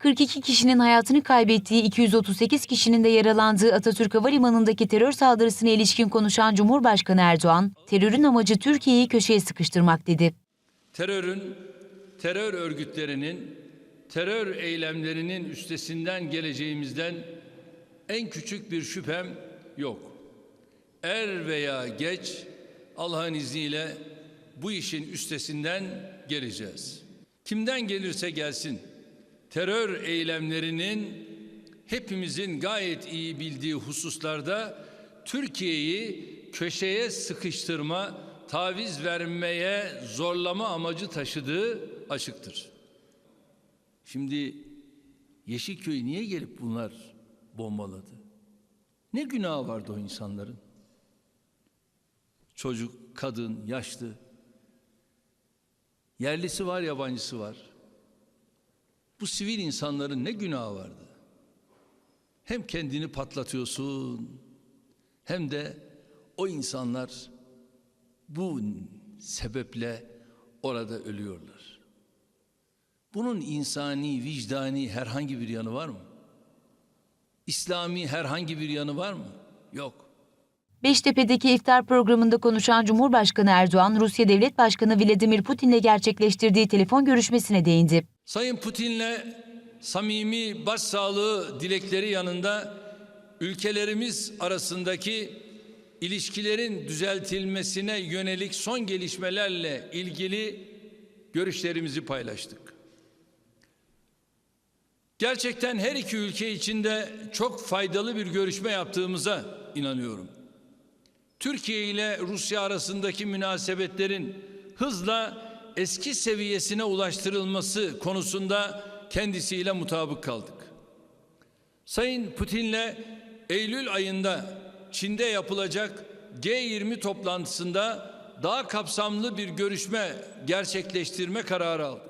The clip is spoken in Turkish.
42 kişinin hayatını kaybettiği, 238 kişinin de yaralandığı Atatürk Havalimanı'ndaki terör saldırısına ilişkin konuşan Cumhurbaşkanı Erdoğan, terörün amacı Türkiye'yi köşeye sıkıştırmak dedi. terörün, terör örgütlerinin, terör eylemlerinin üstesinden geleceğimizden en küçük bir şüphem yok. Er veya geç Allah'ın izniyle bu işin üstesinden geleceğiz. Kimden gelirse gelsin terör eylemlerinin hepimizin gayet iyi bildiği hususlarda Türkiye'yi köşeye sıkıştırma, taviz vermeye zorlama amacı taşıdığı açıktır. Şimdi Yeşilköy niye gelip bunlar bombaladı? Ne günahı vardı o insanların? Çocuk, kadın, yaşlı. Yerlisi var, yabancısı var. Bu sivil insanların ne günahı vardı? Hem kendini patlatıyorsun hem de o insanlar bu sebeple orada ölüyorlar. Bunun insani, vicdani herhangi bir yanı var mı? İslami herhangi bir yanı var mı? Yok. Beştepe'deki iftar programında konuşan Cumhurbaşkanı Erdoğan, Rusya Devlet Başkanı Vladimir Putin'le gerçekleştirdiği telefon görüşmesine değindi. Sayın Putin'le samimi başsağlığı dilekleri yanında ülkelerimiz arasındaki ilişkilerin düzeltilmesine yönelik son gelişmelerle ilgili görüşlerimizi paylaştık. Gerçekten her iki ülke içinde çok faydalı bir görüşme yaptığımıza inanıyorum. Türkiye ile Rusya arasındaki münasebetlerin hızla eski seviyesine ulaştırılması konusunda kendisiyle mutabık kaldık. Sayın Putin'le Eylül ayında Çin'de yapılacak G20 toplantısında daha kapsamlı bir görüşme gerçekleştirme kararı aldık.